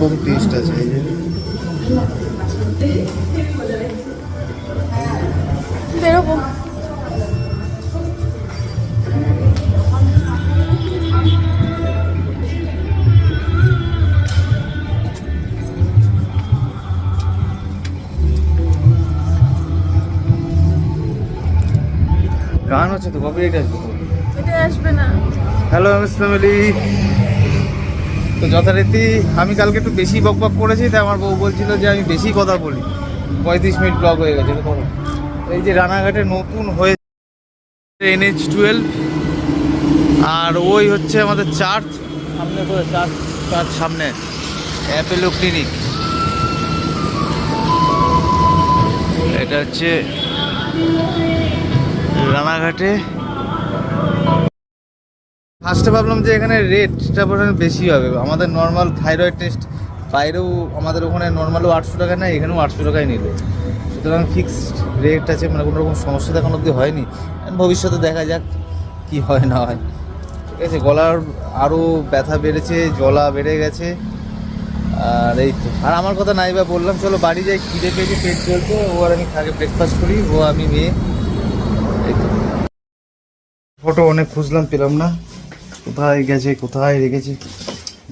Twenty কম test আছে। এই যে বেরোবো। গান হচ্ছে তো কপিরাইট আসবে এটা আসবে না। হ্যালো এমএস ফ্যামিলি তো যথারীতি আমি কালকে একটু বেশি বক বক করেছি, তাই আমার বউ বলছিল যে আমি বেশি কথা বলি পঁয়ত্রিশ মিনিট ব্লগ হয়ে গেছে। এই যে রানাঘাটে নতুন হয়ে এনএইচ টুয়েলভ আর ওই হচ্ছে আমাদের চার্চ, সামনে করে চার্চ চার্চ সামনে, অ্যাপেলো ক্লিনিক এটা হচ্ছে রানাঘাটে ফার্স্টে ভাবলাম যে এখানে রেটটা বোধহয় বেশি হবে। আমাদের নর্মাল থাইরয়েড টেস্ট বাইরেও আমাদের ওখানে নর্মালও আটশো টাকা নেয়, এখানেও আটশো টাকায় নিল। সুতরাং ফিক্সড রেট আছে মানে কোনো রকম সমস্যা এখন অবধি হয়নি। ভবিষ্যতে দেখা যাক কি হয় না হয়। ঠিক আছে, গলার আরও ব্যথা বেড়েছে জলা বেড়ে গেছে। আর এই তো। আর আমার কথা নাই বা বললাম, চলো বাড়ি যাই, খিদে পেয়েছে, পেট চলছে ও আর আমি খাগে ব্রেকফাস্ট করি, ও আমি মেয়ে। এই ফটো অনেক খুঁজলাম, পেলাম না। কোথায় গেছে, কোথায় রেখেছে?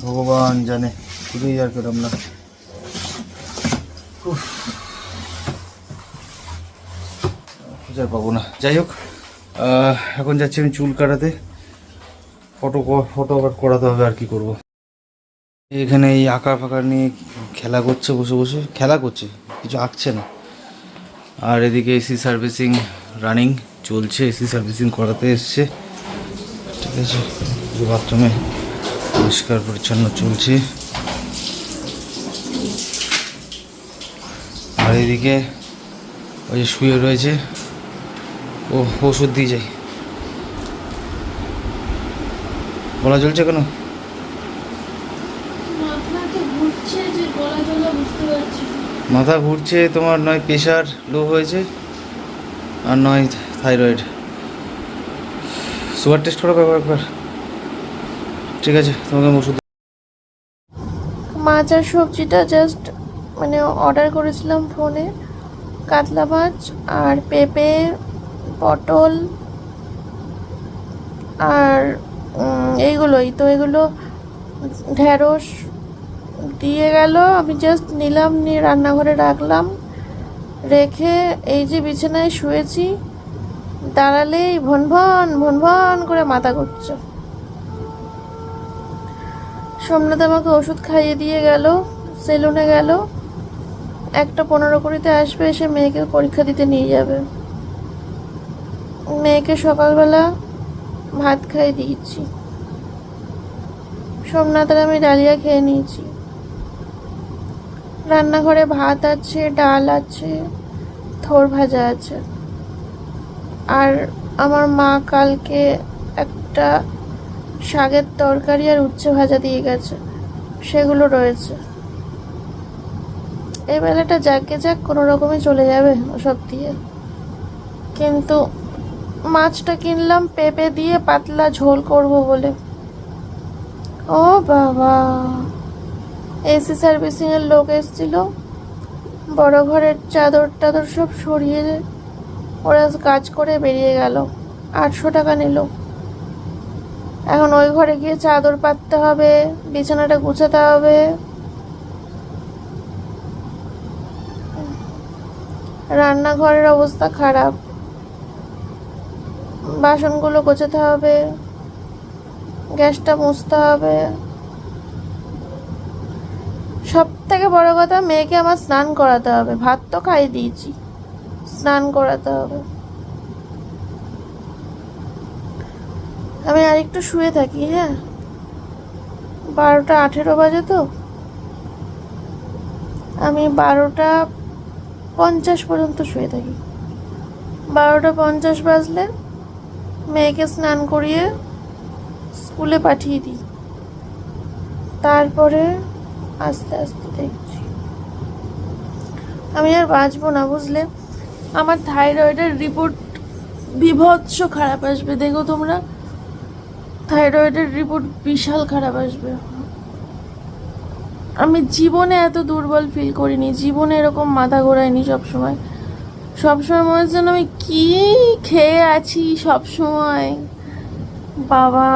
ভগবান জানে খুঁজেই আর পেলাম না। খুঁজে পাবো না। যাই হোক এখন যাচ্ছি আমি চুল কাটাতে। ফটো ফটো আবার করাতে হবে, আর কি করব? এখানে এই আঁকা ফাঁকা নিয়ে খেলা করছে, বসে বসে। খেলা করছে, কিছু আঁকছে না। আর এদিকে এসি সার্ভিসিং রানিং চলছে, এসি সার্ভিসিং করাতে এসছে। ঠিক আছে। বাথরুমে পরিষ্কার পরিচ্ছন্ন চলছে। আর এদিকে ওই যে শুয়ে রয়েছে ও ওষুধ দিয়ে যাই গলা চলছে কেন? মাথা ঘুরছে তোমার নয় প্রেশার লো হয়েছে আর নয় থাইরয়েড। সুগার টেস্ট করো একবার একবার। ঠিক আছে, তোমাকে ওষুধ মাছ আর সবজিটা জাস্ট মানে অর্ডার করেছিলাম ফোনে। কাতলা মাছ আর পেঁপে, পটল আর এইগুলোই। তো এগুলো ঢ্যাঁড়স দিয়ে গেল। আমি জাস্ট নিলাম, নিয়ে রান্নাঘরে রাখলাম। রেখে এই যে বিছানায় শুয়েছি দাঁড়ালেই ভন ভন ভন ভন করে মাথা ঘুরছে। সোমনাথ আমাকে ওষুধ খাইয়ে দিয়ে গেল, সেলুনে গেল। একটা পনেরো কুড়িতে আসবে, এসে মেয়েকে পরীক্ষা দিতে নিয়ে যাবে। মেয়েকে সকালবেলা ভাত খাইয়ে দিয়েছি। সোমনাথের আমি ডালিয়া খেয়ে নিয়েছি। রান্নাঘরে ভাত আছে, ডাল আছে, থোর ভাজা আছে। আর আমার মা কালকে একটা শাকের তরকারি আর উচ্ছে ভাজা দিয়ে গেছে। সেগুলো রয়েছে। এই বেলাটা যাকে যাক কোনো রকমে চলে যাবে ওসব দিয়ে। কিন্তু মাছটা কিনলাম পেঁপে দিয়ে পাতলা ঝোল করব বলে। ও বাবা! এসি সার্ভিসিংয়ের লোক এসেছিল। বড় ঘরের চাদর টাদর সব সরিয়ে ওরা কাজ করে বেরিয়ে গেল। আটশো টাকা নিল। এখন ওই ঘরে গিয়ে চাদর পাততে হবে, বিছানাটা গুছাতে হবে। রান্নাঘরের অবস্থা খারাপ। বাসনগুলো গোছাতে হবে। গ্যাসটা মুছতে হবে। সব থেকে বড় কথা, মেয়েকে আমার স্নান করাতে হবে। ভাত তো খাইয়ে দিয়েছি। স্নান করাতে হবে। আমি আর একটু শুয়ে থাকি হ্যাঁ? বারোটা আঠেরো বাজে তো। আমি বারোটা পঞ্চাশ পর্যন্ত শুয়ে থাকি। বারোটা পঞ্চাশ বাজলে মেয়েকে স্নান করিয়ে স্কুলে পাঠিয়ে দিই। তারপরে আস্তে আস্তে দেখছি। আমি আর বাঁচবো না, বুঝলে? আমার থাইরয়েডের রিপোর্ট বিভৎস খারাপ আসবে। দেখো তোমরা থাইরয়েডের রিপোর্ট বিশাল খারাপ আসবে। আমি জীবনে এত দুর্বল ফিল করিনি, জীবনে এরকম মাথা ঘোরায়নি সবসময়। সবসময় মনে হচ্ছে আমি কি খেয়ে আছি সবসময়। বাবা।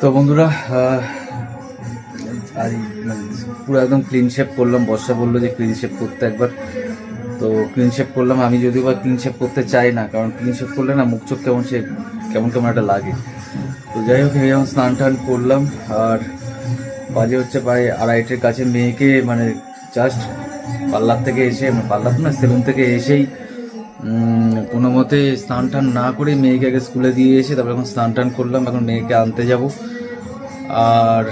তো বন্ধুরা আজ মানে পুরো একদম ক্লিন শেপ করলাম। বর্ষা বলল যে ক্লিন শেপ করতে একবার। তো ক্লিন শেপ করলাম। আমি যদিও বা ক্লিন শেপ করতে চাই না, কারণ ক্লিন শেপ করলে না মুখ চোখ কেমন সে, কেমন কেমন একটা লাগে। তো যাই হোক যেমন স্নান টান করলাম। আর বাজে হচ্ছে প্রায় আড়াইটের কাছে মেয়েকে মানে জাস্ট পার্লার থেকে এসে মানে পার্লার না, সেলুন থেকে এসেই কোনো মতে স্নান টান না করে মেয়েকে আগে স্কুলে দিয়ে এসে তারপর এখন স্নান টান করলাম। এখন মেয়েকে আনতে যাব। আর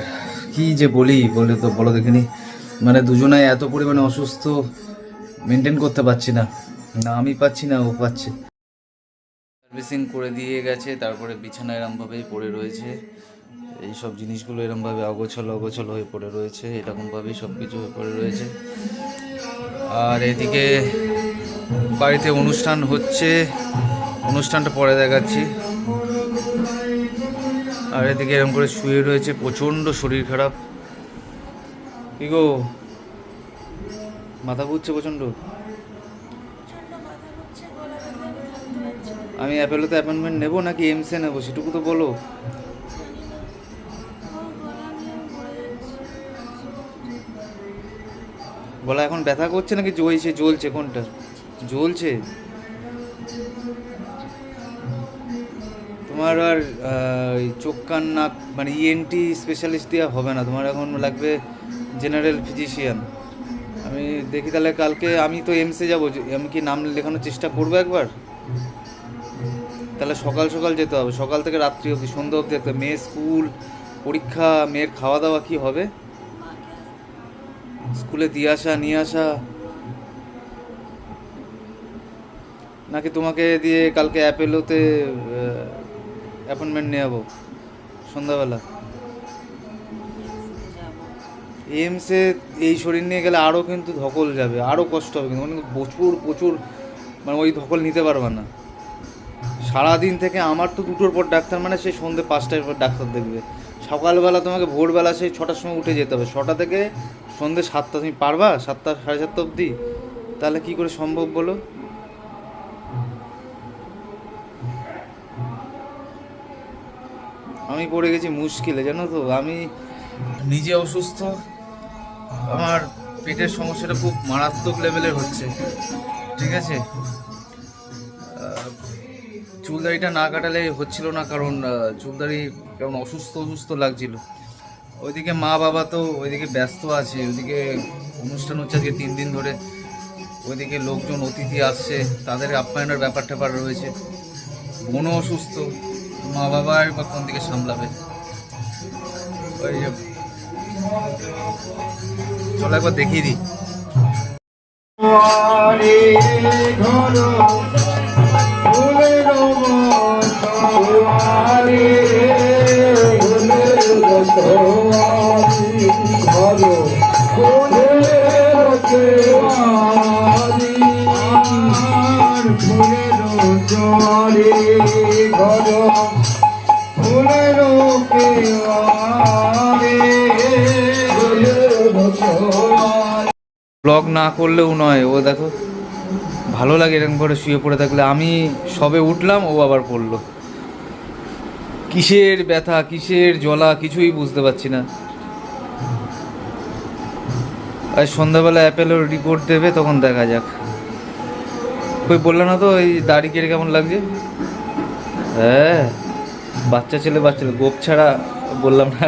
কি যে বলি, বলে তো বলো দেখিনি। মানে দুজনাই এত পরিমাণে অসুস্থ মেনটেন করতে পারছি না। না আমি পাচ্ছি না, ও পাচ্ছে। সার্ভিসিং করে দিয়ে গেছে, তারপরে বিছানা এরমভাবেই পড়ে রয়েছে। এই সব জিনিসগুলো এরমভাবে অগোছল অগোছল হয়ে পড়ে রয়েছে, এরকমভাবেই সব কিছু হয়ে পড়ে রয়েছে। আর এদিকে বাড়িতে অনুষ্ঠান হচ্ছে, অনুষ্ঠানটা পরে দেখাচ্ছি। আর এদিকে এরকম করে শুয়ে রয়েছে, প্রচণ্ড শরীর খারাপ। কি গো? মাথা ঘুরছে প্রচণ্ড? আমি অ্যাপেলোতে অ্যাপয়েন্টমেন্ট নেব নাকি এমসে নেব, সেটুকু তো বলো। বলা এখন ব্যথা করছে নাকি জ্বলছে? জ্বলছে কোনটা? জ্বলছে? তোমার আর চোখ, কান, নাক মানে ইএনটি স্পেশালিস্ট দেওয়া হবে না। তোমার এখন লাগবে জেনারেল ফিজিশিয়ান আমি দেখি তাহলে কালকে আমি তো এমসে যাব। আমি কি নাম লেখানোর চেষ্টা করব একবার? তাহলে সকাল সকাল যেতে হবে। সকাল থেকে রাত্রি অবধি, সন্ধ্যা অবধি একটা মেয়ের স্কুল, পরীক্ষা, মেয়ের খাওয়া দাওয়া কি হবে? স্কুলে দিয়ে আসা, নিয়ে আসা। নাকি তোমাকে দিয়ে কালকে অ্যাপেলোতে অ্যাপয়েন্টমেন্ট নিয়ে যাব। সন্ধ্যাবেলা। এমসে এই শরীর নিয়ে গেলে আরও কিন্তু ধকল যাবে আরও কষ্ট হবে কিন্তু। মানে প্রচুর প্রচুর মানে ওই ধকল নিতে পারবে না। সারাদিন থেকে আমার তো দুটোর পর ডাক্তার মানে সেই সন্ধ্যে পাঁচটার পর ডাক্তার দেখবে। সকালবেলা তোমাকে ভোরবেলা সেই ছটার সময় উঠে যেতে হবে। ছটা থেকে সন্ধ্যে সাতটা, তুমি পারবা? সাতটা, সাড়ে সাতটা অবধি? তাহলে কী করে সম্ভব বলো? আমি পড়ে গেছি মুশকিলে, জানো তো? আমি নিজে অসুস্থ, আমার পেটের সমস্যাটা খুব মারাত্মক লেভেলের হচ্ছে, ঠিক আছে? চুলদাড়িটা না কাটালে হচ্ছিল না, কারণ চুলদাড়ি কেমন অসুস্থ অসুস্থ লাগছিল। ওইদিকে মা বাবা তো ওইদিকে ব্যস্ত আছে, ওইদিকে অনুষ্ঠান হচ্ছে আজকে তিন দিন ধরে। ওইদিকে লোকজন, অতিথি আসছে, তাদের আপ্যায়নের ব্যাপার ট্যাপার রয়েছে। বোনও অসুস্থ। মা বাবার বা কোন দিকে সামলাবে? ওই চলো একবার দেখিয়ে দিই। ব্লগ না করলেও নয়। ও দেখো, ভালো লাগে এরকম করে শুয়ে পড়ে থাকলে। আমি সবে উঠলাম, ও আবার পড়ল। কিসের ব্যথা, কিসের জ্বলা, কিছুই বুঝতে পারছি না। আর সন্ধ্যাবেলা অ্যাপেলের রিপোর্ট দেবে, তখন দেখা যাক। ওই বলল না তো, এই দাড়ি কেটে কেমন লাগছে? হ্যাঁ বাচ্চা ছেলে, বাচ্চা গোপ ছাড়া বললাম না।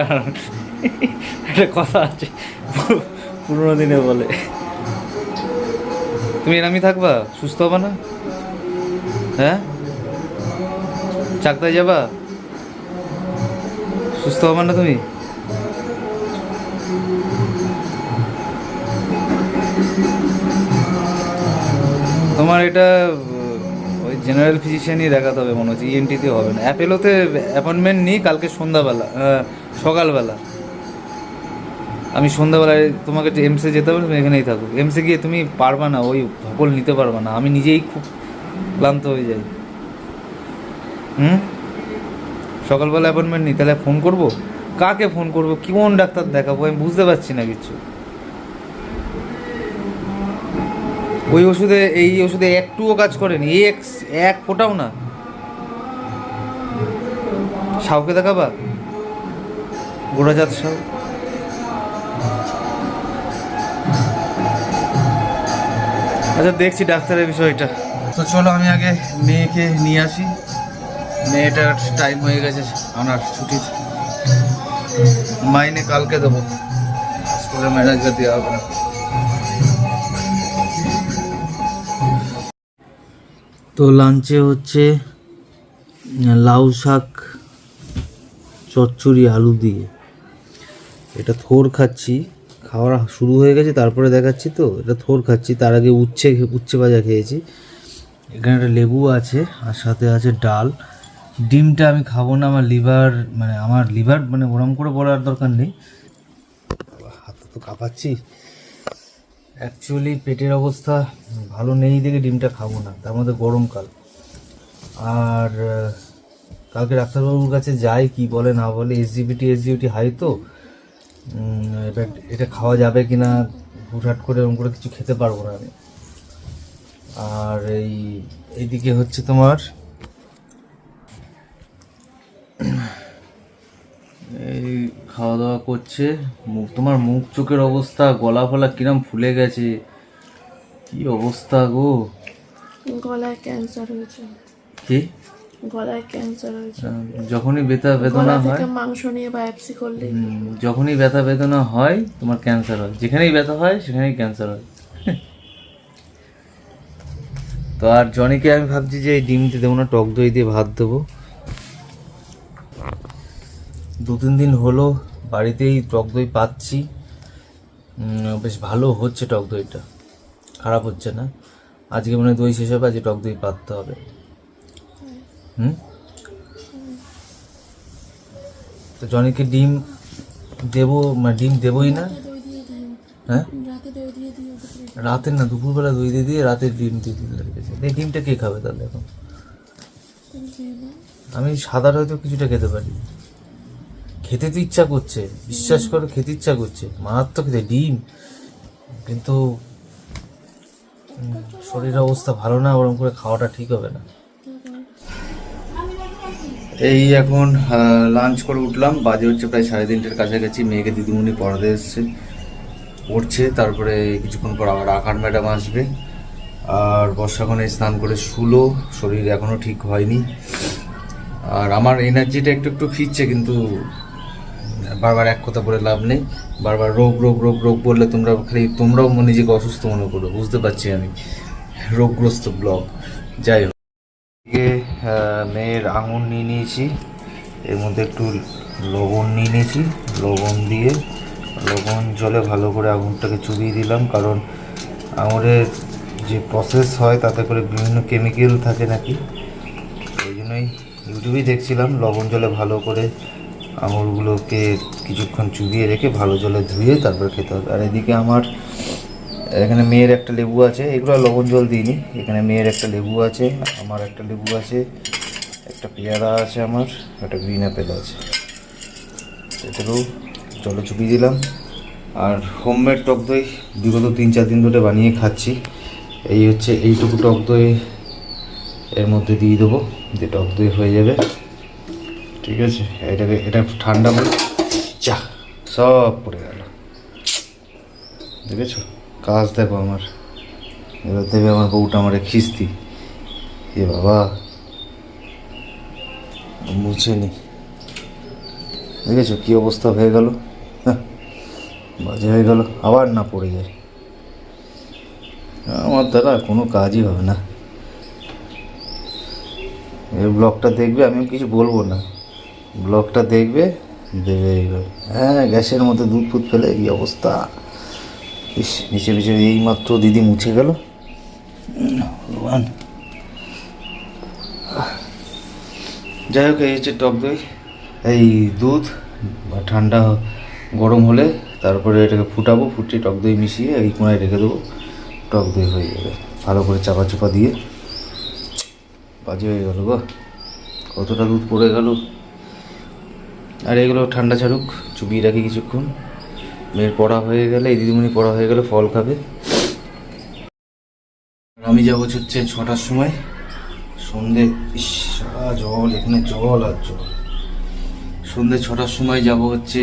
একটা কথা আছে পুরোনো দিনে বলে। তুমি এরামই থাকবা? সুস্থ হবে না? হ্যাঁ? চাকদায় যাবা? সুস্থ হবে না তুমি? তোমার এটা, ওই জেনারেল ফিজিশিয়ানই দেখাতে হবে মনে হচ্ছে ইএনটিতে হবে না। অ্যাপেলোতে অ্যাপয়েন্টমেন্ট নিই, কালকে সন্ধ্যাবেলা সকালবেলা। আমি সন্ধ্যাবেলায় তোমাকে এমসে যেতে তুমি এখানেই থাকো। এমসে গিয়ে তুমি পারবা না, ওই ধকল নিতে পারবা না। আমি নিজেই খুব ক্লান্ত হয়ে যাই। হুম? সকালবেলা অ্যাপয়েন্টমেন্ট নিই, তাহলে ফোন করব? কাকে ফোন করব? কোন ডাক্তার দেখাবো? আমি বুঝতে পারছি না কিছু। ওই ওষুধে, এই ওষুধে একটুও কাজ করেনি এক এক ফোটাও না। সাউকে দেখাবা? গোড়াজাত সাউ আচ্ছা দেখছি ডাক্তারের বিষয়টা। তো চলো, আমি আগে মেয়েকে নিয়ে আসি। মেয়েটার টাইম হয়ে গেছে আমার ছুটির মাইনে কালকে দেবো। স্কুলের ম্যানেজার দেওয়া হবে না। তো লাঞ্চে হচ্ছে, লাউ শাক, চচ্চড়ি, আলু দিয়ে। এটা থোর খাচ্ছি, খাওয়া শুরু হয়ে গেছে, তারপরে দেখাচ্ছি তো, এটা থোর খাচ্ছি, তার আগে উচ্ছে উচ্ছে ভাজা খেয়েছি। এখানে একটা লেবু আছে, আর সাথে আছে ডাল। ডিমটা আমি খাব না, আমার লিভার মানে আমার লিভার মানে ওরম করে বলার দরকার নেই। হাতে তো কাঁপাচ্ছি। অ্যাকচুয়ালি পেটের অবস্থা ভালো নেই, দেখে ডিমটা খাব না, তার মধ্যে গরমকাল আর কালকে ডাক্তারবাবুর কাছে যাই, কি বলে না বলে এসজিবিটি এসজিবিটি হাই তো এবার এটা খাওয়া যাবে কি না হুটহাট করে এরকম করে কিছু খেতে পারব না আমি। আর এই এইদিকে হচ্ছে তোমার এই খাওয়া দাওয়া করছে মুখ তোমার মুখ চোখের অবস্থা গলা ফলা কিরম ফুলে গেছে কি অবস্থা গো? গলায় ক্যান্সার হয়েছে। কি? গলায় ক্যান্সার হয়েছে। আহ, যখনই ব্যথা বেদনা হয় মাংস নিয়ে বায়োপসি করলে। যখনই ব্যথা বেদনা হয় তোমার ক্যান্সার হয়। যেখানেই ব্যথা হয় সেখানেই ক্যান্সার হয়। তো আর জনিকে আমি ভাবছি যে এই ডিমতে দেবো না টক দই দিয়ে ভাত দেবো। দু তিন দিন হলো বাড়িতেই টক দই পাচ্ছি। বেশ ভালো হচ্ছে টক দইটা। খারাপ হচ্ছে না। আজকে মনে হয় দই শেষ হবে আজকে টক দই পাততে হবে। হুম? তো জনিকে ডিম দেবো মানে ডিম দেবোই না? হ্যাঁ? রাতে না দুপুরবেলা দই দিয়ে দিয়ে রাতে ডিম দিয়ে এই ডিমটা কে খাবে তাহলে এখন? আমি সাদার হয়তো কিছুটা খেতে পারি। খেতে তো ইচ্ছা করছে বিশ্বাস করে খেতে ইচ্ছা করছে। মারাত্মক খেতে ডিম। কিন্তু শরীরের অবস্থা ভালো না ওরকম করে খাওয়াটা ঠিক হবে না। এই এখন লাঞ্চ করে উঠলাম। বাজে হচ্ছে প্রায় সাড়ে তিনটের কাছাকাছি। মেয়েকে দিদিমণি পড়াতে এসছে। পড়ছে তারপরে কিছুক্ষণ পর আবার আকার ম্যাডাম আসবে। আর বর্ষাক্ষণে স্নান করে শুলো। শরীর এখনও ঠিক হয়নি। আর আমার এনার্জিটা একটু একটু ফিরছে, কিন্তু বারবার এক কথা বলে লাভ নেই। বারবার রোগ রোগ রোগ রোগ বললে তোমরা খালি, তোমরাও নিজেকে অসুস্থ মনে করো, বুঝতে পারছি আমি। রোগগ্রস্ত ব্লগ যাই হোক। মেয়ের আঙুর নিয়ে নিয়েছি। এর মধ্যে একটু লবণ নিয়ে নিয়েছি। লবণ দিয়ে, লবণ জলে ভালো করে আঙুরটাকে চুবিয়ে দিলাম। কারণ আঙুরের যে প্রসেস হয়, তাতে করে বিভিন্ন কেমিক্যাল থাকে নাকি। ওই জন্যই ইউটিউবেই দেখছিলাম, লবণ জলে ভালো করে আঙুরগুলোকে কিছুক্ষণ চুবিয়ে রেখে ভালো জলে ধুয়ে তারপর খেতে হবে। আর এদিকে আমার এখানে মেয়ের একটা লেবু আছে, এগুলো লবণ জল দিইনি। এখানে মেয়ের একটা লেবু আছে, আমার একটা লেবু আছে, একটা পেয়ারা আছে আমার, একটা গ্রিন অ্যাপেল আছে। এটাকেও জলে চুপিয়ে দিলাম। আর হোমমেড টক দই বিগত তিন চার দিন ধরে বানিয়ে খাচ্ছি। এই হচ্ছে এইটুকু টক দই এর মধ্যে দিয়ে দেবো যে টক দই হয়ে যাবে। ঠিক আছে, এটাকে, এটা ঠান্ডা চা সব পড়ে গেল। দেখেছ? কাজ দেখো আমার। এবার দেবে আমার বউটা আমার খিস্তি। এ বাবা। মুছেনি দেখেছ কি অবস্থা হয়ে গেল? বাজে হয়ে গেল। আবার না পড়ে যায়। আমার দ্বারা কোনো কাজই হবে না। এই ব্লগটা দেখবে আমি কিছু বলব না। ব্লগটা দেখবে, দেবে এইভাবে। হ্যাঁ গ্যাসের মধ্যে দুধ ফুট ফেলে, এই অবস্থা। ইস, নিচে নিচে এই মাত্র দিদি মুছে গেল। ভগবান। যাই হোক, এই হচ্ছে টক দই। এই দুধ বা ঠান্ডা গরম হলে তারপরে এটাকে ফুটাবো, ফুটিয়ে টক দই মিশিয়ে এই কোনায় রেখে দেবো। টক দই হয়ে যাবে। ভালো করে চাপা চাপা দিয়ে। বাজে হয়ে গেল গো। কতটা দুধ পড়ে গেল। আর এগুলো ঠান্ডা ছাড়ুক চুপিয়ে রাখি কিছুক্ষণ। মেয়ের পড়া হয়ে গেলে, এই দিদিমণি পড়া হয়ে গেলে ফল খাবে। আমি যাব হচ্ছে ছটার সময়। সন্ধে সারা জল, এখানে জল আর জল। সন্ধে ছটার সময় যাব হচ্ছে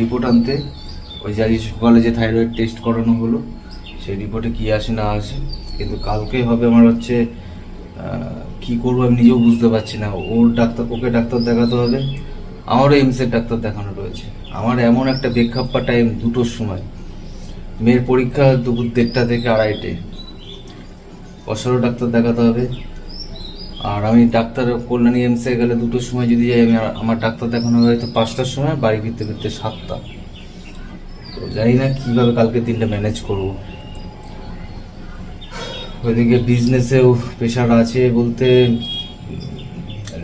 রিপোর্ট আনতে। ওই যে আজকে সকালে যে থাইরয়েড টেস্ট করানো হলো, সেই রিপোর্টে কী আসে না আসে। কিন্তু কালকে হবে আমার হচ্ছে কি করব আমি নিজেও বুঝতে পারছি না। ওর ডাক্তার, ওকে ডাক্তার দেখাতে হবে। আমারও এমসের ডাক্তার দেখানো রয়েছে আমার এমন একটা বেখাপ্পা টাইম দুটোর সময়। মেয়ের পরীক্ষা দুপুর দেড়টা থেকে আড়াইটে। বছরও ডাক্তার দেখাতে হবে। আর আমি ডাক্তার কল্যাণী এমসে গেলে দুটোর সময় যদি যাই, আমি আমার ডাক্তার দেখানো হয় তো পাঁচটার সময়, বাড়ি ফিরতে ফিরতে সাতটা। তো জানি না কীভাবে কালকে দিনটা ম্যানেজ করব। ওইদিকে বিজনেসেও প্রেশার আছে বলতে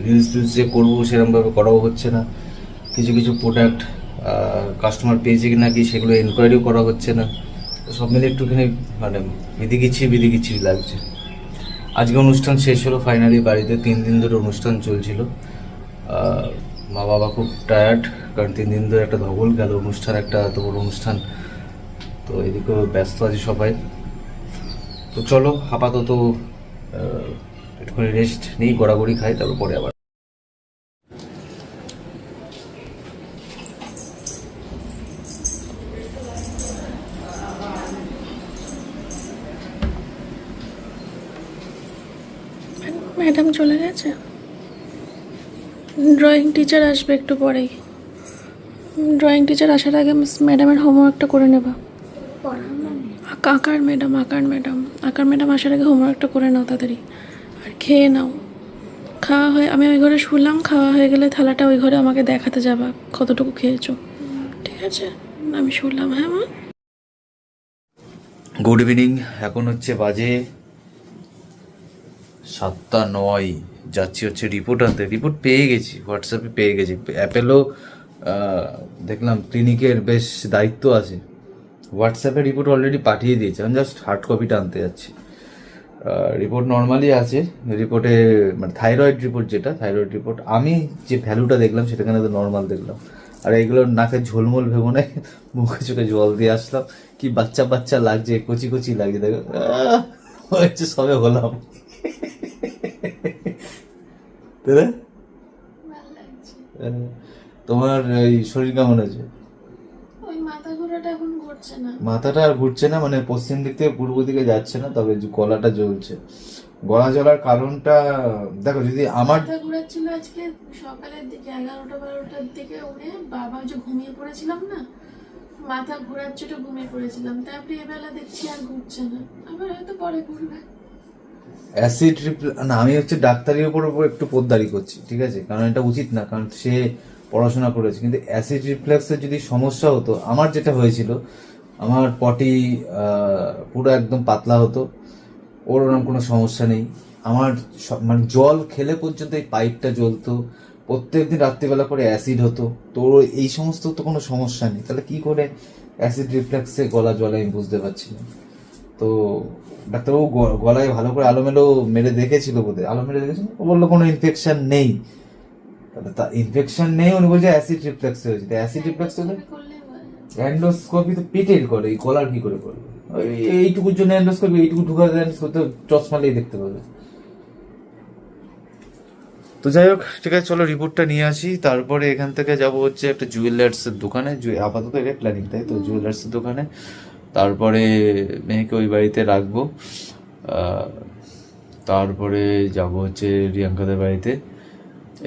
রিলস টিলস যে করব সেরকমভাবে করাও হচ্ছে না। কিছু কিছু প্রোডাক্ট কাস্টমার পেয়েছে কি না কি সেগুলো এনকোয়ারিও করা হচ্ছে না। সব মিলে একটুখানি মানে বিধি কিচ্ছিরি লাগছে। আজকে অনুষ্ঠান শেষ হলো ফাইনালি বাড়িতে, তিন দিন ধরে অনুষ্ঠান চলছিল। মা বাবা খুব টায়ার্ড কারণ তিন দিন ধরে একটা ধবল গেল, অনুষ্ঠান একটা এত বড় অনুষ্ঠান। তো এদিকেও ব্যস্ত আছে সবাই। তো চলো, আপাতত একটুখানি রেস্ট নিই, গড়াগড়ি খাই, তারপর পরে আবার ম্যাডাম চলে গেছে? ড্রয়িং টিচার আসবে একটু পরেই। ড্রয়িং টিচার আসার আগে ম্যাডামের হোমওয়ার্কটা করে নেবা। আঁকা- আঁকার ম্যাডাম আঁকার ম্যাডাম আঁকার ম্যাডাম আসার আগে হোমওয়ার্কটা করে নাও তাড়াতাড়ি। আর খেয়ে নাও। খাওয়া হয়ে আমি ওই ঘরে শুলাম খাওয়া হয়ে গেলে থালাটা ওই ঘরে আমাকে দেখাতে যাবা কতটুকু খেয়েছো। ঠিক আছে? আমি শুনলাম হ্যাঁ মা। গুড ইভিনিং এখন হচ্ছে বাজে সাতটা নয় যাচ্ছি হচ্ছে রিপোর্ট আনতে। রিপোর্ট পেয়ে গেছি হোয়াটসঅ্যাপে পেয়ে গেছি। অ্যাপেলও দেখলাম ক্লিনিকের বেশ দায়িত্ব আছে। হোয়াটসঅ্যাপে রিপোর্ট অলরেডি পাঠিয়ে দিয়েছে। আমি জাস্ট হার্ড কপিটা আনতে যাচ্ছি। রিপোর্ট নর্মালি আছে। রিপোর্টে মানে থাইরয়েড রিপোর্ট যেটা থাইরয়েড রিপোর্ট আমি যে ভ্যালুটা দেখলাম সেটাখানে তো নর্মাল দেখলাম। আর এগুলো নাকে ঝোলমোল ভেবো না, মুখে চোখে জল দিয়ে আসলাম। কি বাচ্চা বাচ্চা লাগছে কচি কচি লাগছে, দেখো হচ্ছে সবে হলাম। তাই না? তোমার এই শরীর কেমন আছে? মাথাটা আর ঘুরছে না মানে পশ্চিম দিক থেকে পূর্ব দিকে যাচ্ছে না তবে যে গলাটা জ্বলছে। গলা জ্বলার কারণটা দেখো যদি আমার ঘোরাচ্ছিল আজকে সকালের দিকে এগারোটা বারোটার দিকে উঠে বাবা যে ঘুমিয়ে পড়েছিলাম না মাথা ঘোরাচ্ছিল ঘুমিয়ে পড়েছিলাম। তারপরে এবেলা দেখছি আর ঘুরছে না। আবার হয়তো পরে ঘুরবে। অ্যাসিড না, আমি হচ্ছে ডাক্তারির উপর একটু পোদ্দারি করছি, ঠিক আছে? কারণ এটা উচিত না, কারণ সে পড়াশোনা করেছে। কিন্তু অ্যাসিড রিফ্লেক্সের যদি সমস্যা হতো, আমার যেটা হয়েছিল, আমার পটি পুরো একদম পাতলা হতো, ওর ওরকম কোনো সমস্যা নেই। আমার মানে জল খেলে পর্যন্ত এই পাইপটা জ্বলতো, প্রত্যেকদিন রাত্রিবেলা করে অ্যাসিড হতো। তো ওর এই সমস্ত তো কোনো সমস্যা নেই। তাহলে কি করে অ্যাসিড রিফ্লেক্সে গলা জলে আমি বুঝতে পারছি না। তো ডাক্তারবাবু গলায় ভালো করে আলোমেলো মেরে দেখেছিল বোধহয় আলো মেরে দেখেছিল ও বলল কোনো ইনফেকশন নেই। তাহলে তা ইনফেকশন নেই উনি বলছে অ্যাসিড রিফ্লেক্স হয়েছে। অ্যাসিড রিফ্লেক্স হলে অ্যান্ডোস্কোপি তো পেটের করে এই গলার কি করে করবে? এইটুকুর জন্য অ্যান্ডোস্কোপি এইটুকু ঢুকা অ্যান্ডোস্কোপি তো চশমালেই দেখতে পাবে। তো যাই হোক ঠিক আছে চলো রিপোর্টটা নিয়ে আসি। তারপরে এখান থেকে যাব হচ্ছে একটা জুয়েলার্সের দোকানে আপাতত এটা প্ল্যানিং তাই তো? জুয়েলার্সের দোকানে। তারপরে মেয়েকে ওই বাড়িতে রাখব। তারপরে যাব হচ্ছে রিয়াঙ্কাদের বাড়িতে।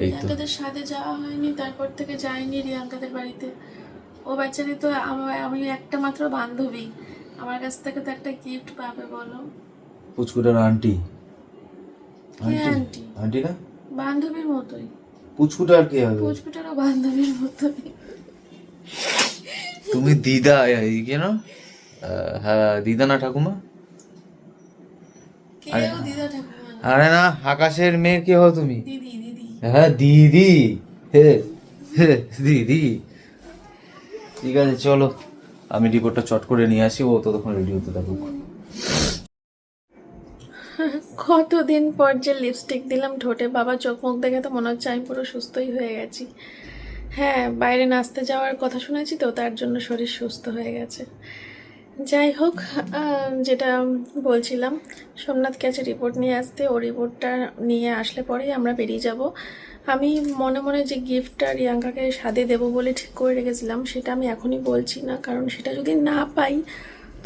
এই তো। সাথে যাওয়া হয়নি তারপর থেকে যাইনি রিয়াঙ্কাদের বাড়িতে। ও বাচ্চারই তো আমি একটা মাত্র বান্ধবী। আমার কাছ থেকে তো একটা গিফট পাবে বলো। পুচকুটার আন্টি আন্টি আন্টি না? বান্ধবীর মতোই। পুচকুটা আর কি হবে? পুচকুটারও বান্ধবীর মতোই। তুমি দিদা কেন? হ্যাঁ দিদা না ঠাকুমা? আরে না আকাশের মেয়ে কে হও তুমি? হ্যাঁ দিদি। দিদি। ঠিক আছে চলো। আমি রিপোর্টটা চট করে নিয়ে আসি ও ততক্ষণ রেডি হতে থাকুক। কতদিন পর যে লিপস্টিক দিলাম ঠোঁটে বাবা চোখ মুখ দেখে তো মনে হচ্ছে আমি পুরো সুস্থই হয়ে গেছি। হ্যাঁ বাইরে নাচতে যাওয়ার কথা শুনেছি তো তার জন্য শরীর সুস্থ হয়ে গেছে। যাই হোক যেটা বলছিলাম, সোমনাথ কাছে রিপোর্ট নিয়ে আসতে, ও রিপোর্টটা নিয়ে আসলে পরেই আমরা বেরিয়ে যাব। আমি মনে মনে যে গিফটটা রিয়াঙ্কাকে সাদে দেবো বলে ঠিক করে রেখেছিলাম, সেটা আমি এখনই বলছি না। কারণ সেটা যদি না পাই,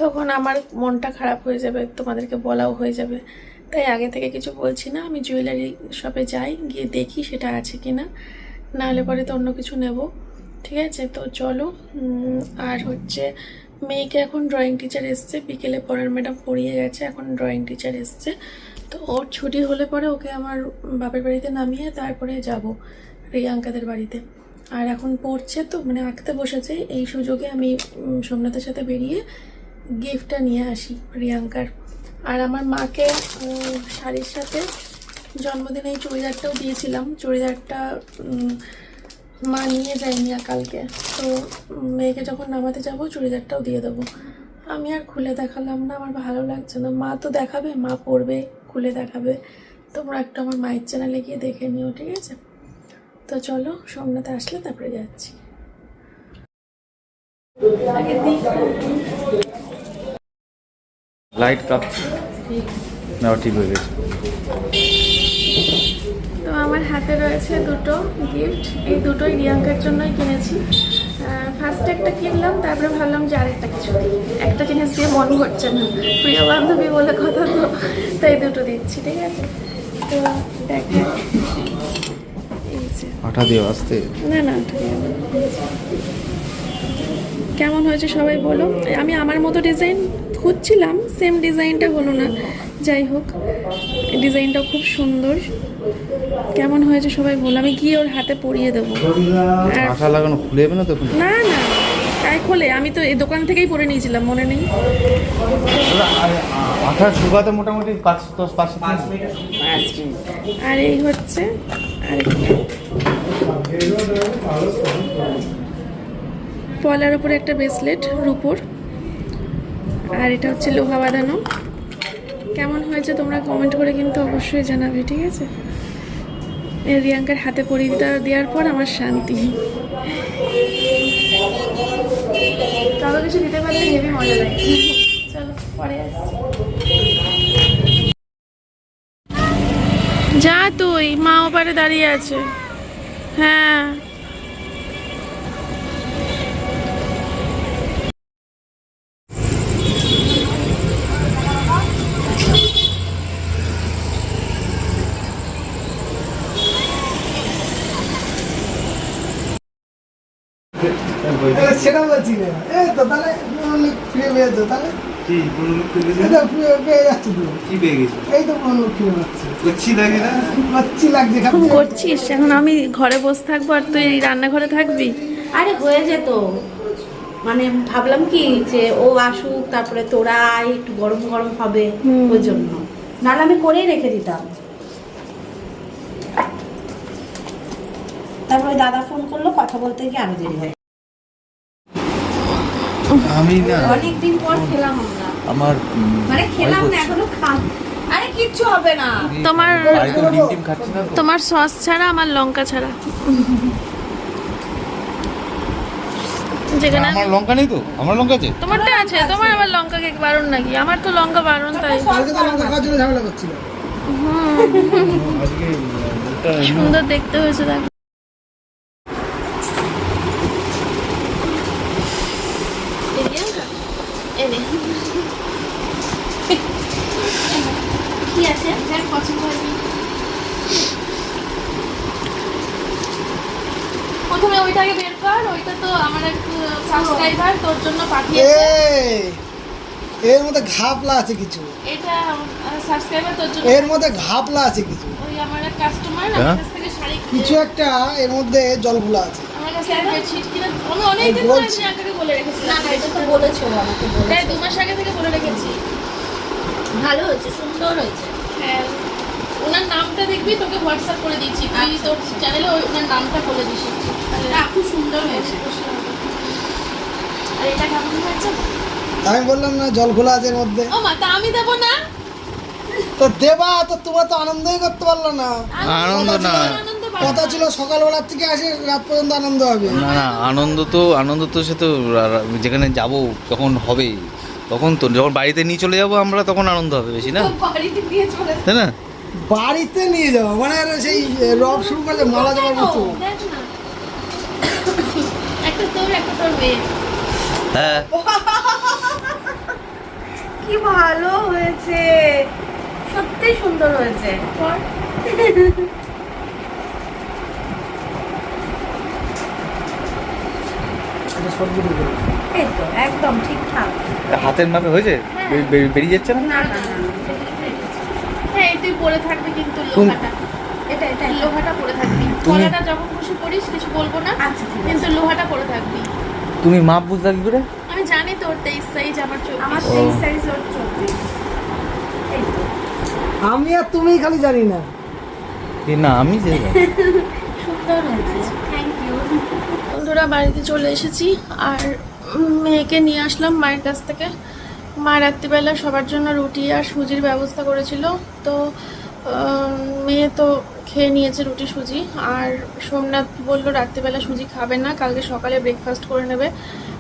তখন আমার মনটা খারাপ হয়ে যাবে, তোমাদেরকে বলাও হয়ে যাবে। তাই আগে থেকে কিছু বলছি না, আমি জুয়েলারি শপে যাই, গিয়ে দেখি সেটা আছে কি না নাহলে পরে তো অন্য কিছু নেব। ঠিক আছে? তো চলো আর হচ্ছে মেয়েকে এখন ড্রয়িং টিচার এসছে। বিকেলে পড়ার ম্যাডাম পড়িয়ে গেছে, এখন ড্রয়িং টিচার এসছে। তো ওর ছুটি হলে পরে ওকে আমার বাপের বাড়িতে নামিয়ে তারপরে যাব রিয়াঙ্কাদের বাড়িতে। আর এখন পড়ছে তো মানে আঁকতে বসেছে। এই সুযোগে আমি সোমনাথের সাথে বেরিয়ে গিফটটা নিয়ে আসি রিয়াঙ্কার। আর আমার মাকে শাড়ির সাথে জন্মদিনে এই চুড়িদারটাও দিয়েছিলাম। চুড়িদারটা মা নিয়ে যায়নি কালকে। তো মেয়েকে যখন নামাতে যাব, চুড়িদারটাও দিয়ে দেবো। আমি আর খুলে দেখালাম না, আমার ভালো লাগছে না। মা তো দেখাবে, মা পরবে খুলে দেখাবে। তোমরা একটু আমার মায়ের চ্যানেলে গিয়ে দেখে নিও, ঠিক আছে? তো চলো, সোমনাথে আসলে তারপরে যাচ্ছি। লাইট কাপ না ঠিক হয়ে গেছে। আমার হাতে রয়েছে দুটো গিফট এই দুটোই রিয়াঙ্কার জন্যই কিনেছি। ফার্স্টে একটা কিনলাম তারপরে ভাবলাম যে আরেকটা কিছু দিই। একটা জিনিস দিয়ে মন ভরছে না। প্রিয় বান্ধবী বলে কথা তো তাই দুটো দিচ্ছি ঠিক আছে? তো দেখে। এই দিয়ে আসতে। না না কেমন হয়েছে সবাই বলো? আমি আমার মতো ডিজাইন খুঁজছিলাম সেম ডিজাইনটা হলো না। যাই হোক ডিজাইনটা খুব সুন্দর। কেমন হয়েছে সবাই বলো আমি গিয়ে ওর হাতে পরিয়ে দেবো। আঠা লাগানো খুলে যাবে না তো না না তাই খোলে। আমি তো এই দোকান থেকেই পরে নিয়েছিলাম মনে নেই। আঠা শুকাতে মোটামুটি পাঁচ দশ পাঁচ মিনিট। আর এই হচ্ছে আর পলার উপরে একটা ব্রেসলেট রূপোর। আর এটা হচ্ছে লোহা বাঁধানো। কেমন হয়েছে তোমরা কমেন্ট করে কিন্তু অবশ্যই জানাবে ঠিক আছে? রিয়াঙ্কার হাতে পরিয়ে দেওয়ার পর আমার শান্তি। কারও কিছু দিতে পারলে মজা লাগে। চলো পরে আসছি। যা তুই মা ওপারে দাঁড়িয়ে আছে। হ্যাঁ। সেটা বলছি না। এই তো তাহলে পুরনো ফিরে তাহলে? কি পেয়ে ফিরে পেয়ে যাচ্ছে তো। কি পেয়ে গেছে? এই তো পুরনো ফিরে পাচ্ছে। করছি দেখি না? পাচ্ছি লাগছে খুব? করছিস এখন আমি ঘরে বসে থাকব আর তুই রান্নাঘরে থাকবি? আরে হয়ে যেত। মানে ভাবলাম কি যে ও আসুক তারপরে তোরা একটু গরম গরম হবে হুম। ওই জন্য। নাহলে আমি করেই রেখে দিতাম। তারপরে দাদা ফোন করল কথা বলতে গিয়ে আরও দেরি হয় আমি না অনেকদিন পর খেলাম আমরা। আমার মানে খেলাম না এখনও আরে কিচ্ছু হবে না। তোমার তোমার সস ছাড়া আমার লঙ্কা ছাড়া। যেখানে আমার লঙ্কা নেই তো? আমার লঙ্কা আছে? তোমারটা আছে তোমার আবার লঙ্কা কেক বারণ নাকি? আমার তো লঙ্কা বারণ তাই। কালকে তো লঙ্কা খাওয়ার জন্য ঝামেলা করছিল। সুন্দর দেখতে হয়েছে দেখ কি আছে প্রথমে ওইটাকে বের কর ওইটা তো আমার এক সাবস্ক্রাইবার তোর জন্য পাঠিয়েছে এই এর মধ্যে ঘাপলা আছে কিছু। এটা সাবস্ক্রাইবার তোর জন্য। এর মধ্যে ঘাপলা আছে কিছু। ওই আমার এক কাস্টমার হ্যাঁ? আমার কাছ থেকে শাড়ি কিনে কিছু একটা এর মধ্যে জল ভুলা আছে। আমার কাছ থেকে বেডশিট কিনে আমি অনেক দিন ধরে বলছি। প্রিয়াঙ্কাকে বলে রেখেছি না না এটা তো বলেছ আমাকে বলেছ। প্রায় দু মাস আগে থেকে বলে রেখেছি। ভালো হয়েছে সুন্দর হয়েছে। হ্যাঁ ওনার নামটা দেখবি তোকে হোয়াটসঅ্যাপ করে দিচ্ছি। তুই তোর চ্যানেলে ওনার নামটা বলে দিস তাহলে না, খুব সুন্দর হয়েছে। আর এটা কেমন হয়েছে? আমি বললাম না জল খোলা আছে এর মধ্যে। ও মা তা আমি দেবো না? তো দেবা তো তোমরা তো আনন্দই করতে পারল না। আনন্দ না। কথা ছিল সকালবেলার থেকে আসে রাত পর্যন্ত আনন্দ হবে। না না আনন্দ তো আনন্দ তো সে তো যেখানে যাব তখন হবে। তখন তো যখন বাড়িতে নিয়ে চলে যাব আমরা তখন আনন্দ হবে বেশি না? বাড়িতে চলে তাই না? বাড়িতে নিয়ে যাওয়া মানে আর সেই রব শুরু করে মালা যাওয়ার মতো। একটা তোর একটা তোর মেয়ে। হ্যাঁ। কি ভালো হয়েছে। সত্যি সুন্দর হয়েছে। একদম ঠিকঠাক। হাতের মাপে হয়েছে? বে- বেরিয়ে যাচ্ছে না? না না হ্যাঁ এই তুই পরে থাকবি কিন্তু লোহাটা। এটা এটা। লোহাটা পরে থাকবি। কলাটা যখন খুশি পরিস কিছু বলব না? আচ্ছা কিন্তু লোহাটা পরে থাকবি। তুমি মাপ বুঝলা কি করে? আমি জানি তোর তেইশ সাইজ আমার আমার চব্বিশ তেইশ সাইজ ওর চব্বিশ। এই তো। আমি আর তুমি খালি জানি না। এ না আমি যে সুন্দর হয়েছে। থ্যাংক ইউ বন্ধুরা বাড়িতে চলে এসেছি। আর মেয়েকে নিয়ে আসলাম মায়ের কাছ থেকে। মা রাত্রিবেলা সবার জন্য রুটি আর সুজির ব্যবস্থা করেছিল। তো মেয়ে তো খেয়ে নিয়েছে রুটি সুজি, আর সোমনাথ বলল রাত্রিবেলা সুজি খাবে না, কালকে সকালে ব্রেকফাস্ট করে নেবে।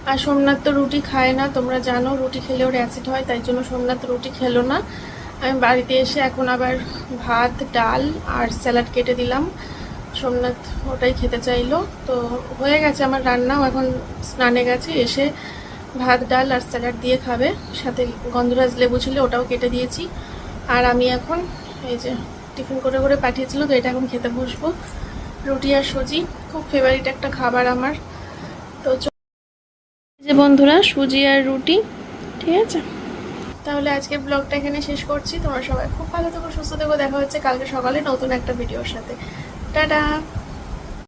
আর সোমনাথ তো রুটি খায় না, তোমরা জানো রুটি খেলে ওর অ্যাসিড হয়, তাই জন্য সোমনাথ রুটি খেলো না। আমি বাড়িতে এসে এখন আবার ভাত, ডাল আর স্যালাড কেটে দিলাম। সোমনাথ ওটাই খেতে চাইলো। তো হয়ে গেছে আমার রান্নাও, এখন স্নানে গেছে, এসে ভাত, ডাল আর স্যালাড দিয়ে খাবে। সাথে গন্ধরাজ লেবু ছিল, ওটাও কেটে দিয়েছি। আর আমি এখন এই যে টিফিন করে করে পাঠিয়েছিল, তো এটা এখন খেতে বসবো। রুটি আর সুজি, খুব ফেভারিট একটা খাবার আমার। তো যে বন্ধুরা, সুজি আর রুটি, ঠিক আছে? তাহলে আজকে ব্লগটা এখানে শেষ করছি। তোমরা সবাই খুব ভালো থেকো, সুস্থ থেকো, দেখা হচ্ছে কালকে সকালে নতুন একটা ভিডিওর সাথে। টাটা!